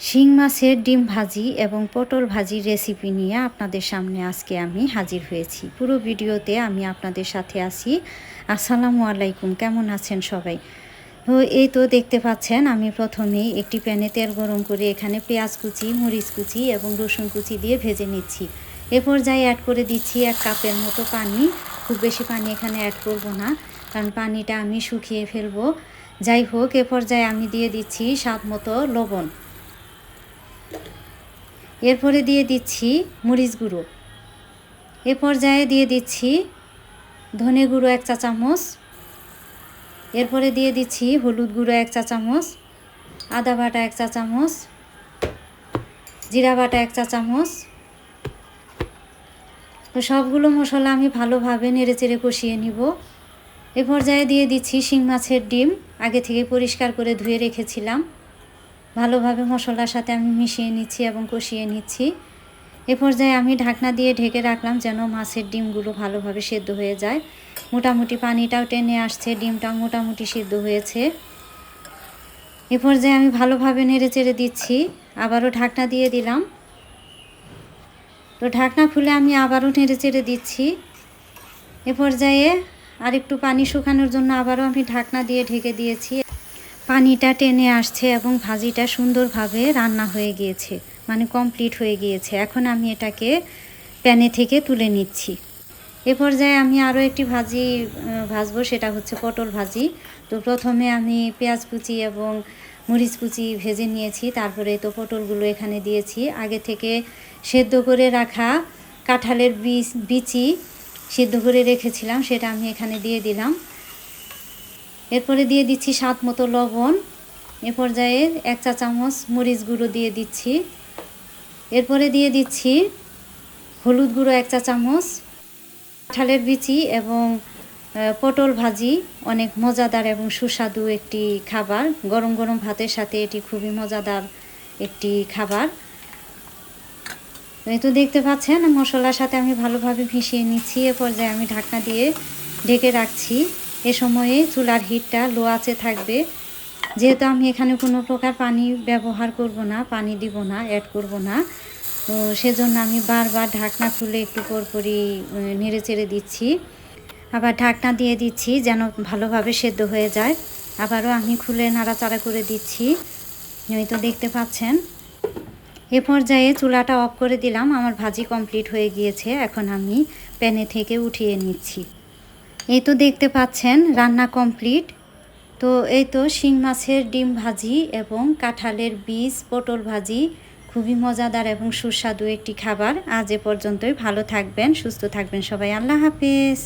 শিং মাছের ডিম ভাজি এবং পটল ভাজির রেসিপি নিয়ে আপনাদের সামনে আজকে আমি হাজির হয়েছি। পুরো ভিডিওতে আমি আপনাদের সাথে আছি। আসসালামু আলাইকুম, কেমন আছেন সবাই? তো এই তো দেখতে পাচ্ছেন, আমি প্রথমেই একটি প্যানে তেল গরম করে এখানে পেঁয়াজ কুচি, মরিচ কুচি এবং রসুন কুচি দিয়ে ভেজে নিচ্ছি। এ পর্যায়ে অ্যাড করে দিচ্ছি এক কাপের মতো পানি। খুব বেশি পানি এখানে অ্যাড করব না, কারণ পানিটা আমি শুকিয়ে ফেলব। যাই হোক, এ পর্যায়ে আমি দিয়ে দিচ্ছি স্বাদ মতো লবণ। এরপরে দিয়ে দিচ্ছি মরিচ গুঁড়ো। এ পর্যায়ে দিয়ে দিচ্ছি ধনে গুঁড়ো এক চা চামচ। এরপরে দিয়ে দিচ্ছি হলুদ গুঁড়ো এক চা চামচ। আদা বাটা এক চা চামচ। জিরা বাটা এক চা চামচ। তো সবগুলো মশলা আমি ভালোভাবে নেড়ে চেড়ে কষিয়ে নিব। এ পর্যায়ে দিয়ে দিচ্ছি শিং মাছের ডিম। আগে থেকে পরিষ্কার করে ধুয়ে রেখেছিলাম। ভালোভাবে মশলার সাথে আমি মিশিয়ে নিচ্ছি এবং কষিয়ে নিচ্ছি। এ পর্যায়ে আমি ঢাকনা দিয়ে ঢেকে রাখলাম যেন মাছের ডিমগুলো ভালোভাবে সেদ্ধ হয়ে যায়। মোটামুটি পানিটাও টেনে আসছে, ডিমটাও মোটামুটি সেদ্ধ হয়েছে। এ পর্যায়ে আমি ভালোভাবে নেড়ে চেড়ে দিচ্ছি, আবারও ঢাকনা দিয়ে দিলাম। তো ঢাকনা খুলে আমি আবারও নেড়ে চেড়ে দিচ্ছি। এ পর্যায়ে আরেকটু পানি শুকানোর জন্য আবারও আমি ঢাকনা দিয়ে ঢেকে দিয়েছি। পানিটা টেনে আসছে এবং ভাজিটা সুন্দরভাবে রান্না হয়ে গিয়েছে মানে কমপ্লিট হয়ে গিয়েছে। এখন আমি এটাকে প্যানে থেকে তুলে নিচ্ছি। এ পর্যায়ে আমি আরও একটি ভাজি ভাজবো, সেটা হচ্ছে পটল ভাজি। তো প্রথমে আমি পেঁয়াজ কুচি এবং মরিচ কুচি ভেজে নিয়েছি, তারপরে তো পটলগুলো এখানে দিয়েছি। আগে থেকে সেদ্ধ করে রাখা কাঁঠালের বিচি সেদ্ধ করে রেখেছিলাম, সেটা আমি এখানে দিয়ে দিলাম। এরপরে দিয়ে দিচ্ছি স্বাদ মতো লবণ। এ পর্যায়ে এক চা চামচ মরিচ গুঁড়ো দিয়ে দিচ্ছি। এরপরে দিয়ে দিচ্ছি হলুদ গুঁড়ো এক চা চামচ, কাঁঠালের বিচি এবং পটল ভাজি। অনেক মজাদার এবং সুস্বাদু একটি খাবার। গরম গরম ভাতের সাথে এটি খুবই মজাদার একটি খাবার। এই তো দেখতে পাচ্ছেন, মশলার সাথে আমি ভালোভাবে মিশিয়ে নিচ্ছি। এ পর্যায়ে আমি ঢাকনা দিয়ে ঢেকে রাখছি। এ সময়ে চুলার হিটটা লো আঁচে থাকবে। যেহেতু আমি এখানে কোনো প্রকার পানি ব্যবহার করব না, পানি দিব না অ্যাড করব না। তো সেজন্য আমি বারবার ঢাকনা খুলে একটু পরপরই নেড়ে চেড়ে দিচ্ছি। আবার ঢাকনা দিয়ে দিচ্ছি যেন ভালোভাবে সেদ্ধ হয়ে যায়। আবারও আমি খুলে নাড়াচাড়া করে দিচ্ছি। তো দেখতে পাচ্ছেন। এ পর্যায়ে চুলাটা অফ করে দিলাম। আমার ভাজি কমপ্লিট হয়ে গিয়েছে। এখন আমি প্যানে থেকে উঠিয়ে নিচ্ছি। এই তো দেখতে পাচ্ছেন, রান্না কমপ্লিট তো এই তো শিং মাছের ডিম ভাজি এবং কাঁঠালের বীজ, পটল ভাজি। খুবই মজাদার এবং সুস্বাদু একটি খাবার। আজ এ পর্যন্তই। ভালো থাকবেন, সুস্থ থাকবেন সবাই। আল্লাহ হাফিজ।